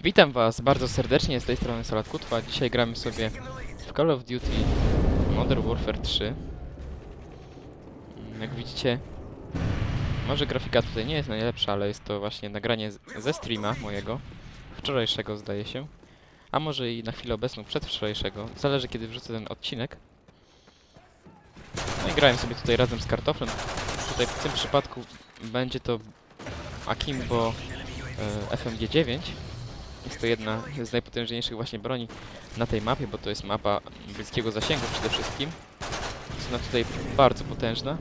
Witam Was bardzo serdecznie z tej strony Salat Kutwa. Dzisiaj gramy sobie w Call of Duty Modern Warfare 3. Mm, Jak widzicie, może grafika tutaj nie jest najlepsza, ale jest to właśnie nagranie ze streama mojego, wczorajszego zdaje się, a może i na chwilę obecną przedwczorajszego, zależy kiedy wrzucę ten odcinek. No i grałem sobie tutaj razem z kartoflem. Tutaj w tym przypadku będzie to Akimbo e, FMG-9. Jest to jedna z najpotężniejszych właśnie broni na tej mapie, bo to jest mapa bliskiego zasięgu przede wszystkim. Jest ona tutaj bardzo potężna.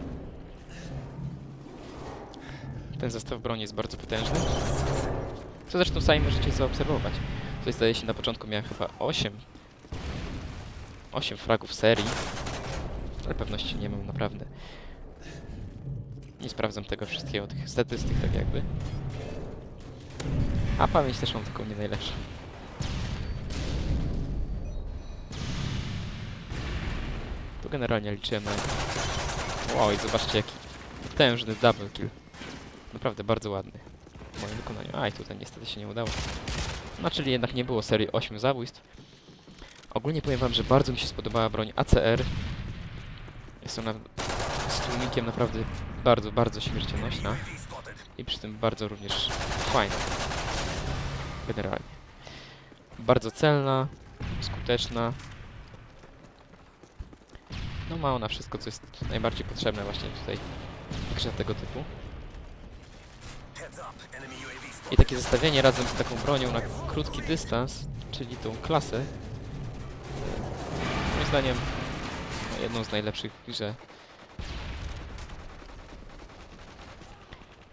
Ten zestaw broni jest bardzo potężny. Co zresztą sami możecie zaobserwować. Tutaj zdaje się na początku miałem chyba 8 8 fragów serii. Ale pewności nie mam naprawdę. Nie sprawdzam tego wszystkiego, tych statystyk tak jakby. A pamięć też mam taką nie najlepszą. Tu generalnie liczyłem na... Wow, i zobaczcie jaki potężny double kill. Naprawdę bardzo ładny w moim wykonaniu. Aj, tutaj niestety się nie udało. No, czyli jednak nie było serii 8 zabójstw. Ogólnie powiem wam, że bardzo mi się spodobała broń ACR. Jest ona z tłumikiem naprawdę bardzo, bardzo śmiercionośna. I przy tym bardzo również fajna. Generalnie. Bardzo celna, skuteczna. No ma ona wszystko, co jest najbardziej potrzebne właśnie tutaj w grze tego typu. I takie zestawienie razem z taką bronią na krótki dystans, czyli tą klasę, moim zdaniem jedną z najlepszych w grze.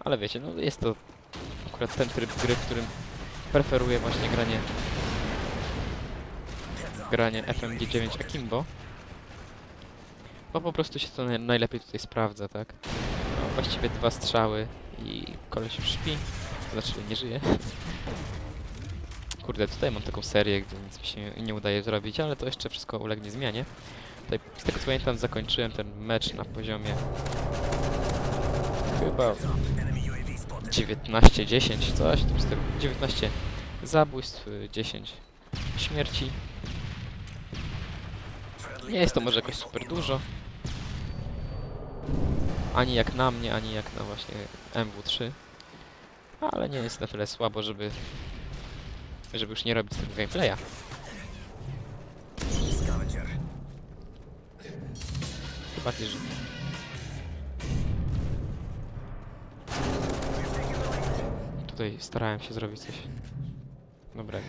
Ale wiecie, no jest to akurat ten tryb gry, w którym preferuję właśnie granie granie FMG9 Akimbo. Bo po prostu się to naj- najlepiej tutaj sprawdza, tak? No, właściwie dwa strzały i koleś już śpi, znaczy nie żyje. Kurde, tutaj mam taką serię, gdzie nic mi się nie udaje zrobić, ale to jeszcze wszystko ulegnie zmianie. Tutaj, z tego co pamiętam, zakończyłem ten mecz na poziomie chyba 19-10, coś tu z tego. 19 zabójstw, y, 10 śmierci. Nie jest to może jakoś super dużo. Ani jak na mnie, ani jak na właśnie MW3. Ale nie jest na tyle słabo, żeby żeby już nie robić tego gameplaya. Chyba też, Tutaj starałem się zrobić coś dobrego.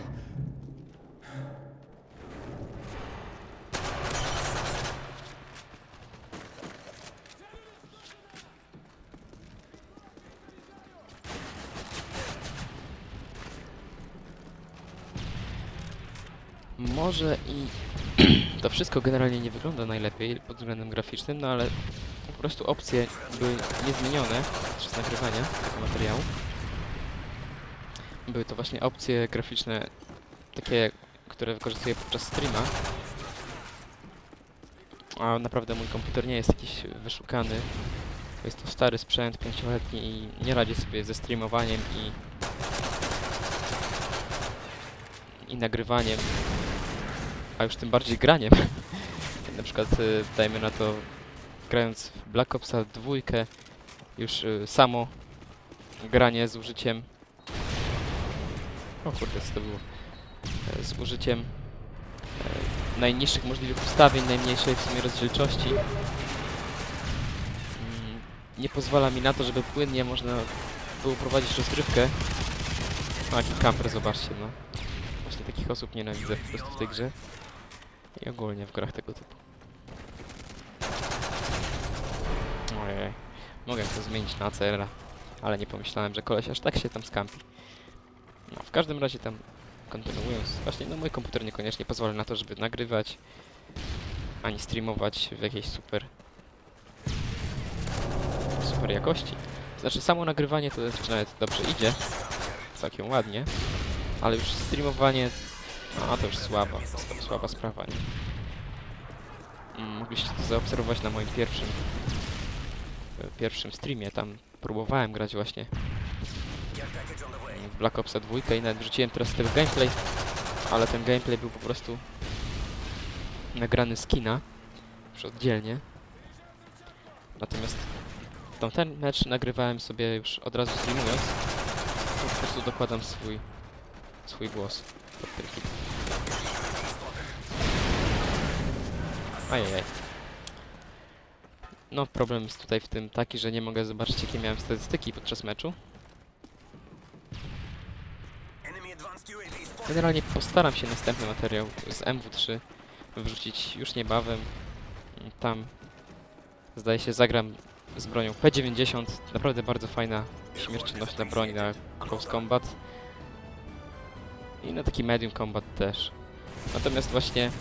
Może i to wszystko generalnie nie wygląda najlepiej pod względem graficznym, no ale po prostu opcje były niezmienione podczas nagrywania tego materiału. Były to właśnie opcje graficzne, takie, które wykorzystuję podczas streama. A naprawdę mój komputer nie jest jakiś wyszukany. Jest to stary sprzęt, pięcioletni i nie radzi sobie ze streamowaniem i i nagrywaniem, a już tym bardziej graniem. na przykład y, dajmy na to grając w Black Opsa dwójkę już y, samo granie z użyciem o kurde, co to było? E, Z użyciem e, najniższych możliwych ustawień, najmniejszej w sumie rozdzielczości. Mm, Nie pozwala mi na to, żeby płynnie można było prowadzić rozgrywkę. O, jaki kamper, zobaczcie, no. Właśnie takich osób nienawidzę po prostu w tej grze. I ogólnie w grach tego typu. Ojej. Mogę to zmienić na ACR-a, ale nie pomyślałem, że koleś aż tak się tam skampi. No, w każdym razie tam kontynuując, właśnie no mój komputer niekoniecznie pozwala na to, żeby nagrywać, ani streamować w jakiejś super super jakości. Znaczy samo nagrywanie to jeszcze nawet dobrze idzie, całkiem ładnie, ale już streamowanie, no to już słaba, słaba sprawa, nie? Mm, Mogliście to zaobserwować na moim pierwszym e, pierwszym streamie, tam próbowałem grać właśnie w Black Opsa 2 i nawet wrzuciłem teraz z tego gameplay, ale ten gameplay był po prostu nagrany z kina, już oddzielnie. Natomiast tamten mecz nagrywałem sobie już od razu streamując, po prostu dokładam swój, swój głos pod ten. Ajajaj. No problem jest tutaj w tym taki, że nie mogę zobaczyć jakie miałem statystyki podczas meczu. Generalnie postaram się następny materiał z MW3 wrzucić już niebawem. Tam zdaje się zagram z bronią P90. Naprawdę bardzo fajna, śmiercionośna broń na Close Combat. I na taki Medium Combat też. Natomiast właśnie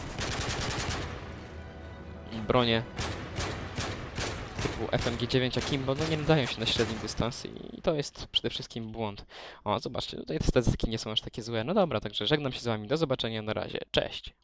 bronie typu FMG9 Akimbo no nie nadają się na średni dystans i to jest przede wszystkim błąd. O, zobaczcie, tutaj te statystyki nie są aż takie złe. No dobra, także żegnam się z wami, do zobaczenia, na razie, cześć!